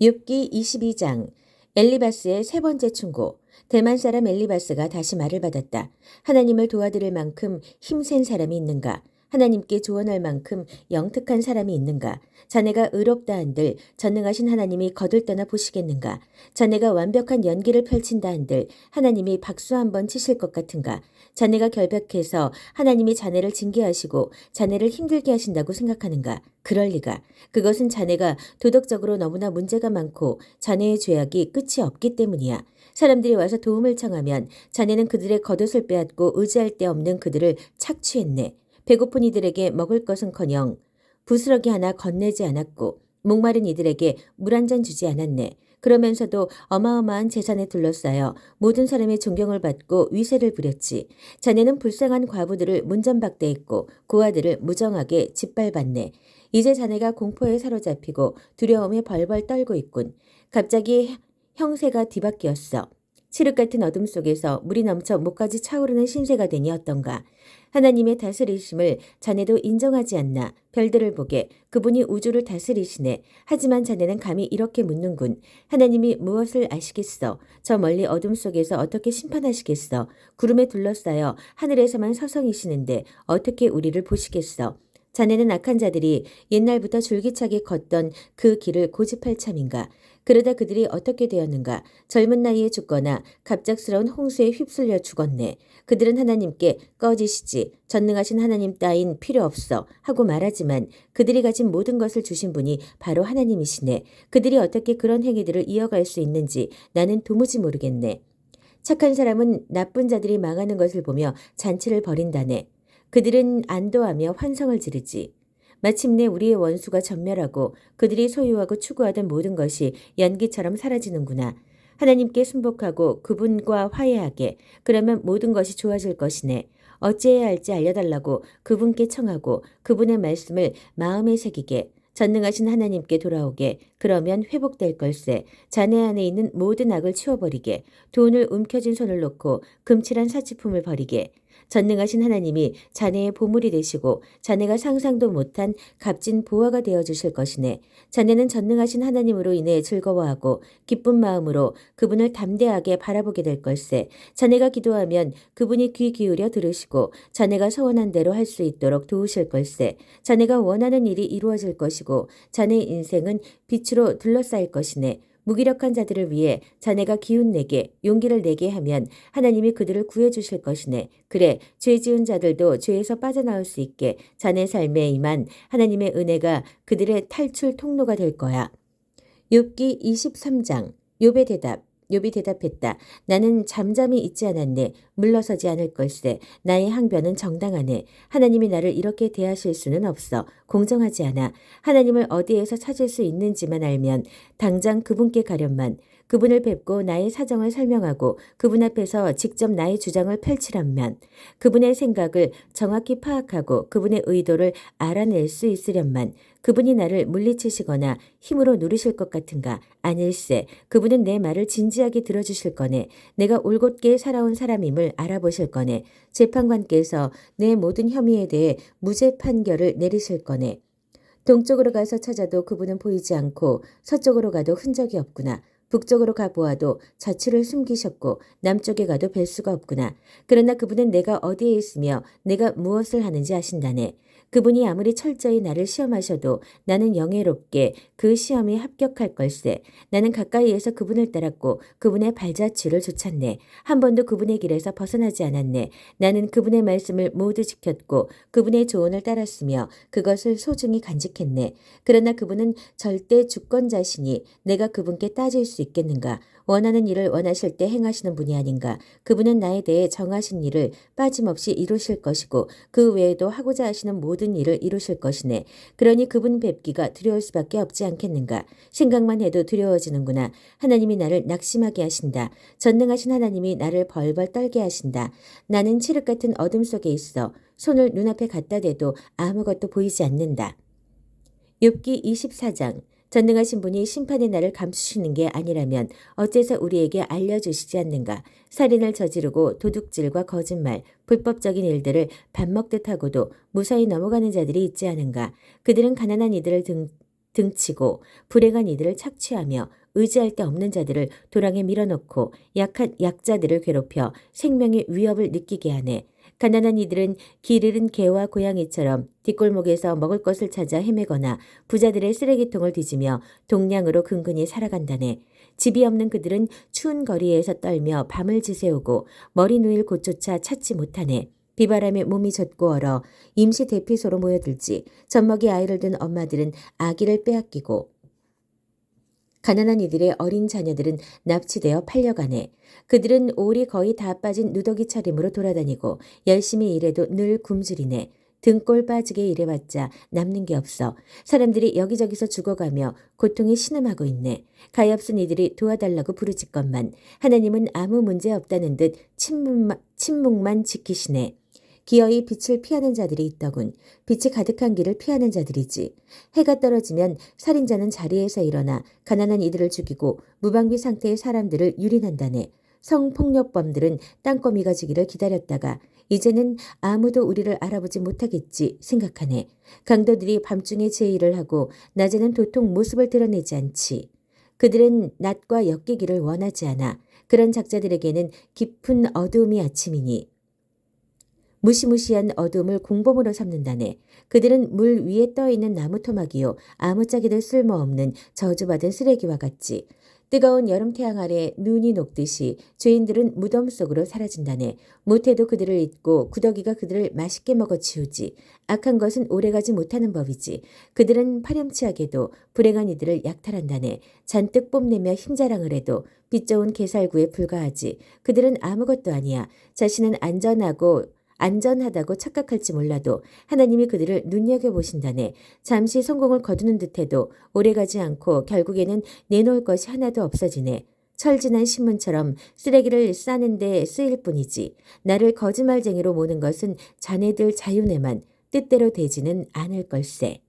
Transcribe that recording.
욥기 22장 엘리바스의 세 번째 충고 대만 사람 엘리바스가 다시 말을 받았다. 하나님을 도와드릴 만큼 힘센 사람이 있는가? 하나님께 조언할 만큼 영특한 사람이 있는가? 자네가 의롭다 한들 전능하신 하나님이 거들떠나 보시겠는가? 자네가 완벽한 연기를 펼친다 한들 하나님이 박수 한번 치실 것 같은가? 자네가 결백해서 하나님이 자네를 징계하시고 자네를 힘들게 하신다고 생각하는가? 그럴 리가. 그것은 자네가 도덕적으로 너무나 문제가 많고 자네의 죄악이 끝이 없기 때문이야. 사람들이 와서 도움을 청하면 자네는 그들의 겉옷을 빼앗고 의지할 데 없는 그들을 착취했네. 배고픈 이들에게 먹을 것은커녕 부스러기 하나 건네지 않았고 목마른 이들에게 물 한 잔 주지 않았네. 그러면서도 어마어마한 재산에 둘러싸여 모든 사람의 존경을 받고 위세를 부렸지. 자네는 불쌍한 과부들을 문전박대했고 고아들을 무정하게 짓밟았네. 이제 자네가 공포에 사로잡히고 두려움에 벌벌 떨고 있군. 갑자기 형세가 뒤바뀌었어. 칠흑 같은 어둠 속에서 물이 넘쳐 목까지 차오르는 신세가 되니 어떤가. 하나님의 다스리심을 자네도 인정하지 않나. 별들을 보게 그분이 우주를 다스리시네. 하지만 자네는 감히 이렇게 묻는군. 하나님이 무엇을 아시겠어? 저 멀리 어둠 속에서 어떻게 심판하시겠어? 구름에 둘러싸여 하늘에서만 서성이시는데 어떻게 우리를 보시겠어? 자네는 악한 자들이 옛날부터 줄기차게 걷던 그 길을 고집할 참인가. 그러다 그들이 어떻게 되었는가. 젊은 나이에 죽거나 갑작스러운 홍수에 휩쓸려 죽었네. 그들은 하나님께 꺼지시지 전능하신 하나님 따윈 필요 없어 하고 말하지만 그들이 가진 모든 것을 주신 분이 바로 하나님이시네. 그들이 어떻게 그런 행위들을 이어갈 수 있는지 나는 도무지 모르겠네. 착한 사람은 나쁜 자들이 망하는 것을 보며 잔치를 벌인다네. 그들은 안도하며 환성을 지르지. 마침내 우리의 원수가 전멸하고 그들이 소유하고 추구하던 모든 것이 연기처럼 사라지는구나. 하나님께 순복하고 그분과 화해하게. 그러면 모든 것이 좋아질 것이네. 어찌해야 할지 알려달라고 그분께 청하고 그분의 말씀을 마음에 새기게. 전능하신 하나님께 돌아오게. 그러면 회복될 걸세. 자네 안에 있는 모든 악을 치워버리게. 돈을 움켜쥔 손을 놓고 금칠한 사치품을 버리게 전능하신 하나님이 자네의 보물이 되시고 자네가 상상도 못한 값진 보화가 되어 주실 것이네. 자네는 전능하신 하나님으로 인해 즐거워하고 기쁜 마음으로 그분을 담대하게 바라보게 될 걸세. 자네가 기도하면 그분이 귀 기울여 들으시고 자네가 서원한 대로 할 수 있도록 도우실 걸세. 자네가 원하는 일이 이루어질 것이고 자네의 인생은 빛으로 둘러싸일 것이네. 무기력한 자들을 위해 자네가 기운 내게 용기를 내게 하면 하나님이 그들을 구해 주실 것이네. 그래 죄 지은 자들도 죄에서 빠져나올 수 있게 자네 삶에 임한 하나님의 은혜가 그들의 탈출 통로가 될 거야. 욥기 23장 욥의 대답 욥이 대답했다. 나는 잠잠히 있지 않았네. 물러서지 않을 걸세. 나의 항변은 정당하네. 하나님이 나를 이렇게 대하실 수는 없어. 공정하지 않아. 하나님을 어디에서 찾을 수 있는지만 알면 당장 그분께 가련만 그분을 뵙고 나의 사정을 설명하고 그분 앞에서 직접 나의 주장을 펼치란 면 그분의 생각을 정확히 파악하고 그분의 의도를 알아낼 수 있으련만 그분이 나를 물리치시거나 힘으로 누르실 것 같은가? 아닐세 그분은 내 말을 진지하게 들어주실 거네. 내가 올곧게 살아온 사람임을 알아보실 거네. 재판관께서 내 모든 혐의에 대해 무죄 판결을 내리실 거네. 동쪽으로 가서 찾아도 그분은 보이지 않고 서쪽으로 가도 흔적이 없구나. 북쪽으로 가보아도 자취를 숨기셨고 남쪽에 가도 뵐 수가 없구나. 그러나 그분은 내가 어디에 있으며 내가 무엇을 하는지 아신다네. 그분이 아무리 철저히 나를 시험하셔도 나는 영예롭게 그 시험에 합격할 걸세. 나는 가까이에서 그분을 따랐고 그분의 발자취를 쫓았네. 한 번도 그분의 길에서 벗어나지 않았네. 나는 그분의 말씀을 모두 지켰고 그분의 조언을 따랐으며 그것을 소중히 간직했네. 그러나 그분은 절대 주권자시니 내가 그분께 따질 수 있겠는가? 원하는 일을 원하실 때 행하시는 분이 아닌가. 그분은 나에 대해 정하신 일을 빠짐없이 이루실 것이고 그 외에도 하고자 하시는 모든 일을 이루실 것이네. 그러니 그분 뵙기가 두려울 수밖에 없지 않겠는가. 생각만 해도 두려워지는구나. 하나님이 나를 낙심하게 하신다. 전능하신 하나님이 나를 벌벌 떨게 하신다. 나는 칠흑 같은 어둠 속에 있어. 손을 눈앞에 갖다 대도 아무것도 보이지 않는다. 욥기 24장 전능하신 분이 심판의 날을 감추시는 게 아니라면 어째서 우리에게 알려주시지 않는가? 살인을 저지르고 도둑질과 거짓말, 불법적인 일들을 밥 먹듯 하고도 무사히 넘어가는 자들이 있지 않은가? 그들은 가난한 이들을 등 등치고 불행한 이들을 착취하며 의지할 데 없는 자들을 도랑에 밀어넣고 약한 약자들을 괴롭혀 생명의 위협을 느끼게 하네. 가난한 이들은 길 잃은 개와 고양이처럼 뒷골목에서 먹을 것을 찾아 헤매거나 부자들의 쓰레기통을 뒤지며 동량으로 근근히 살아간다네. 집이 없는 그들은 추운 거리에서 떨며 밤을 지새우고 머리 누일 곳조차 찾지 못하네. 비바람에 몸이 젖고 얼어 임시 대피소로 모여들지 젖먹이 아이를 둔 엄마들은 아기를 빼앗기고 가난한 이들의 어린 자녀들은 납치되어 팔려가네. 그들은 올이 거의 다 빠진 누더기 차림으로 돌아다니고 열심히 일해도 늘 굶주리네. 등골 빠지게 일해봤자 남는 게 없어. 사람들이 여기저기서 죽어가며 고통에 신음하고 있네. 가엾은 이들이 도와달라고 부르짖건만 하나님은 아무 문제 없다는 듯 침묵만, 침묵만 지키시네. 기어이 빛을 피하는 자들이 있더군. 빛이 가득한 길을 피하는 자들이지. 해가 떨어지면 살인자는 자리에서 일어나 가난한 이들을 죽이고 무방비 상태의 사람들을 유린한다네. 성폭력범들은 땅거미가 지기를 기다렸다가 이제는 아무도 우리를 알아보지 못하겠지 생각하네. 강도들이 밤중에 제의를 하고 낮에는 도통 모습을 드러내지 않지. 그들은 낮과 엮이기를 원하지 않아. 그런 작자들에게는 깊은 어두움이 아침이니 무시무시한 어둠을 공범으로 삼는다네. 그들은 물 위에 떠 있는 나무 토막이요. 아무짝에도 쓸모없는 저주받은 쓰레기와 같지. 뜨거운 여름 태양 아래 눈이 녹듯이 죄인들은 무덤 속으로 사라진다네. 못해도 그들을 잊고 구더기가 그들을 맛있게 먹어 치우지. 악한 것은 오래가지 못하는 법이지. 그들은 파렴치하게도 불행한 이들을 약탈한다네. 잔뜩 뽐내며 힘자랑을 해도 빛 좋은 개살구에 불과하지. 그들은 아무것도 아니야. 자신은 안전하고 안전하다고 착각할지 몰라도 하나님이 그들을 눈여겨보신다네. 잠시 성공을 거두는 듯해도 오래가지 않고 결국에는 내놓을 것이 하나도 없어지네. 철진한 신문처럼 쓰레기를 싸는데 쓰일 뿐이지. 나를 거짓말쟁이로 모는 것은 자네들 자윤에만 뜻대로 되지는 않을 걸세.